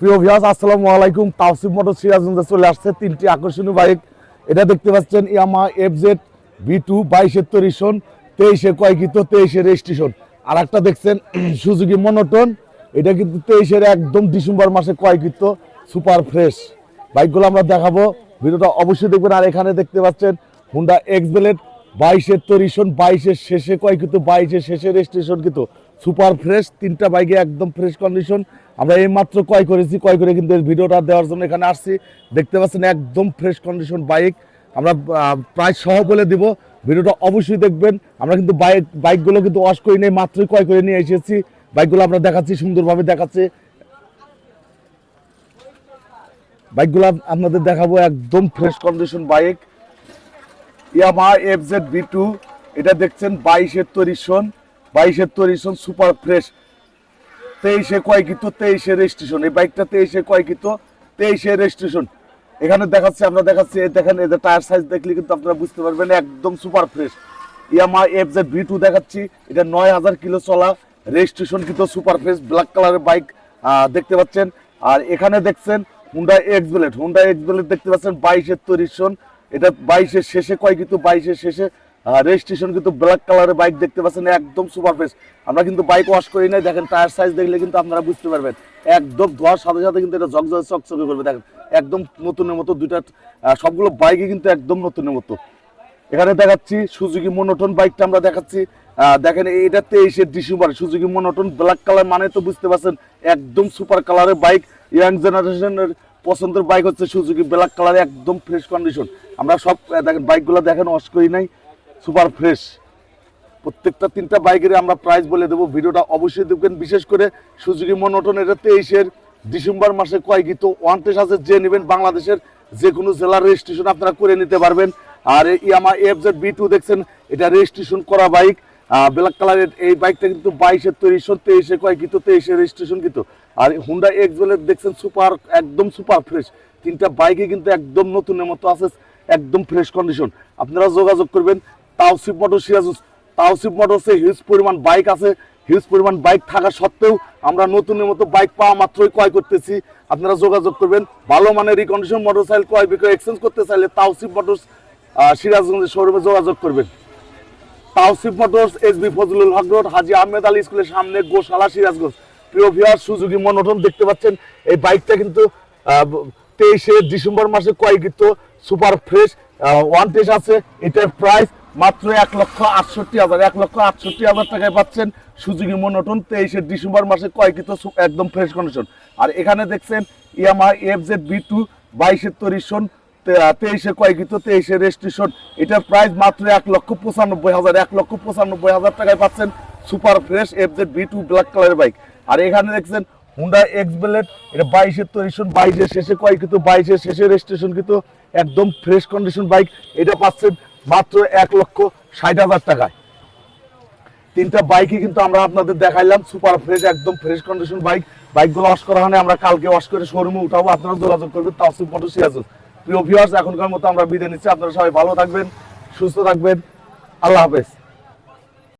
প্রিয় ভিয়াস আসসালামু আলাইকুম। তাওসিফ মোটর সিরাজগঞ্জে চলে আসছে তিনটি আকর্ষণীয় বাইক। এটা দেখতে পাচ্ছেন Yamaha F Z V two বাইশের তরিশন তেইশে কয়কিত তেইশে রেজিস্ট্রেশন। আর একটা দেখছেন সুজুকি মনোটন, এটা কিন্তু তেইশের একদম ডিসেম্বর মাসে কয়কিত সুপার ফ্রেশ। বাইকগুলো আমরা দেখাবো, ভিডিওটা অবশ্যই দেখবেন। আর এখানে দেখতে পাচ্ছেন হুন্ডা এক্স বেলেট বাইশের তরিশন বাইশের শেষে কয় কিন্তু বাইশের শেষে রেজিস্ট্রেশন কিন্তু। সুপার ফ্রেশ, তিনটা বাইকে একদম ফ্রেশ কন্ডিশন আমরা এই মাত্র ক্রয় করেছি, ক্রয় করে কিন্তু এই ভিডিওটা দেওয়ার জন্য এখানে আসছি। দেখতে পাচ্ছেন একদম ফ্রেশ কন্ডিশন বাইক। আমরা প্রায় সহ বলে দিব। ভিডিওটা অবশ্যই দেখবেন। আমরা কিন্তু বাইক, বাইকগুলো কিন্তু ওয়াশ করি নেই, মাত্রই ক্রয় করে নিয়ে এসেছি। বাইকগুলো আমরা দেখাচ্ছি, সুন্দরভাবে দেখাচ্ছি। বাইকগুলো আপনাদের দেখাবো, একদম fresh condition bike. Yamaha F Z V two এটা দেখছেন বাইশের তরিশন বাইশের তরিশন সুপার ফ্রেশ। তেইশে কয় কয়কিত তেইশে রেজিস্ট্রেশন। এই বাইকটা তেইশে কয় কয়কিত তেইশে রেজিস্ট্রেশন। এখানে দেখাচ্ছি, আমরা দেখাচ্ছি দেখেন এদের টায়ার সাইজ দেখলে কিন্তু আপনারা বুঝতে পারবেন, একদম super fresh. Yamaha F Z V two দেখাচ্ছি, এটা নয় হাজার কিলো চলা, রেজিস্ট্রেশন কিন্তু সুপার ফ্রেশ, ব্ল্যাক কালারের বাইক দেখতে পাচ্ছেন। আর এখানে দেখছেন Honda X Blade Honda X Blade দেখতে পাচ্ছেন বাইশের তরিশন এটা বাইশের শেষে কয় কিন্তু বাইশের শেষে রেজিস্ট্রেশন কিন্তু ব্ল্যাক কালারের বাইক দেখতে পাচ্ছেন, একদম সুপার ফ্রেশ আমরা কিন্তু বাইক ওয়াশ করি নাই, দেখেন টায়ার সাইজ দেখলে কিন্তু আপনারা বুঝতে পারবেন। একদম ধোয়ার সাথে সাথে কিন্তু এটা ঝকঝকে চকচকে করবে, দেখেন। একদম নতুনের মতো দুইটা সবগুলো বাইকই কিন্তু একদম নতুনের মতো। এখানে দেখাচ্ছি সুজুকি মনোটন বাইকটা আমরা দেখাচ্ছি। দেখেন, এটা তেইশে December Suzuki monotone black colour মানে তো বুঝতে পারছেন, একদম সুপার কালারের বাইক ইয়াং জেনারেশনের পছন্দের বাইক হচ্ছে সুজুকি ব্ল্যাক কালার একদম ফ্রেশ কন্ডিশন আমরা সব দেখেন বাইকগুলো দেখেন ওয়াশ করি নাই। Super fresh. প্রত্যেকটা তিনটা বাইকের আমরা প্রাইস বলে দেবো। ভিডিওটা অবশ্যই দেখবেন। বিশেষ করে সুজুকি মনোটন, এটা তেইশের ডিসেম্বর মাসে কয় গীত ওয়ান আছে, যে নেবেন বাংলাদেশের যে কোনো জেলার রেজিস্ট্রেশন আপনারা করে নিতে পারবেন। আর এই Yamaha F Z V two দেখছেন, এটা রেজিস্ট্রেশন করা বাইক। ব্ল্যাক কালারের এই বাইকটা কিন্তু বাইশের তৈরি তেইশে কয় গীত, তেইশে রেজিস্ট্রেশন কিন্তু। আর হুন্ডা এক্স বলে দেখছেন সুপার একদম সুপার ফ্রেশ তিনটা বাইকে কিন্তু একদম নতুনের মতো আছে, একদম ফ্রেশ কন্ডিশন আপনারা যোগাযোগ করবেন। তাওসিফ মোটর সিরাজুস তাওসিফ মোটরসে হিউজ পরিমাণ বাইক আছে। হিউজ পরিমাণ বাইক থাকা সত্ত্বেও আমরা নতুনের মতো বাইক পাওয়া মাত্রই ক্রয় করতেছি। আপনারা যোগাযোগ করবেন। ভালো মানের রিকন্ডিশন মোটরসাইকেল ক্রয় বিক্রয় এক্সচেঞ্জ করতে চাইলে তাওসিফ মোটরস সিরাজগঞ্জের শোরুমে যোগাযোগ করবেন। Tausif Motors SB Fazlul Haque road, Haji Ahmed Ali স্কুলের সামনে গোশালা সিরাজগঞ্জ প্রিয় ভিউয়ার সুজুকি মনোটন দেখতে পাচ্ছেন, এই বাইকটা কিন্তু তেইশে ডিসেম্বর মাসে কয়েকৃত সুপার ফ্রেশ ওয়ান টেস আছে, এটার প্রাইস মাত্র এক লক্ষ আটষট্টি হাজার, এক লক্ষ আটষট্টি হাজার টাকায় পাচ্ছেন সুজুকি মনোটন তেইশে ডিসেম্বর মাসে কয়েকৃত একদম ফ্রেশ কন্ডিশন আর এখানে দেখছেন Yamaha F Z V two বাইশের তরিশন তেইশে কয়েকৃত তেইশে রেজিস্ট্রেশন এটার প্রাইস মাত্র এক লক্ষ পঁচানব্বই হাজার, এক লক্ষ পঁচানব্বই হাজার টাকায় পাচ্ছেন super fresh F Z V two black কালারের বাইক আর এখানে দেখছেন হুন্ডা এক্স বেলেট এটা বাইশের তৈরিশন বাইশের শেষে কয়েকৃত বাইশের শেষে রেজিস্ট্রেশন কিন্তু একদম ফ্রেশ কন্ডিশন বাইক এটা পাচ্ছেন মাত্র এক লক্ষ ষাট হাজার টাকায়। তিনটা বাইকই কিন্তু আমরা আপনাদের দেখাইলাম সুপার ফ্রেশ একদম ফ্রেশ কন্ডিশন বাইক বাইকগুলো ওয়াশ করা হয় আমরা কালকে ওয়াশ করে শোরুমে উঠাবো, আপনারা যোগাযোগ করবেন তাও ফটো সিয়াজুল প্রিয় ভিউয়ার্স এখনকার মতো আমরা বিদায় নিচ্ছি, আপনারা সবাই ভালো থাকবেন, সুস্থ থাকবেন, আল্লাহ হাফেজ।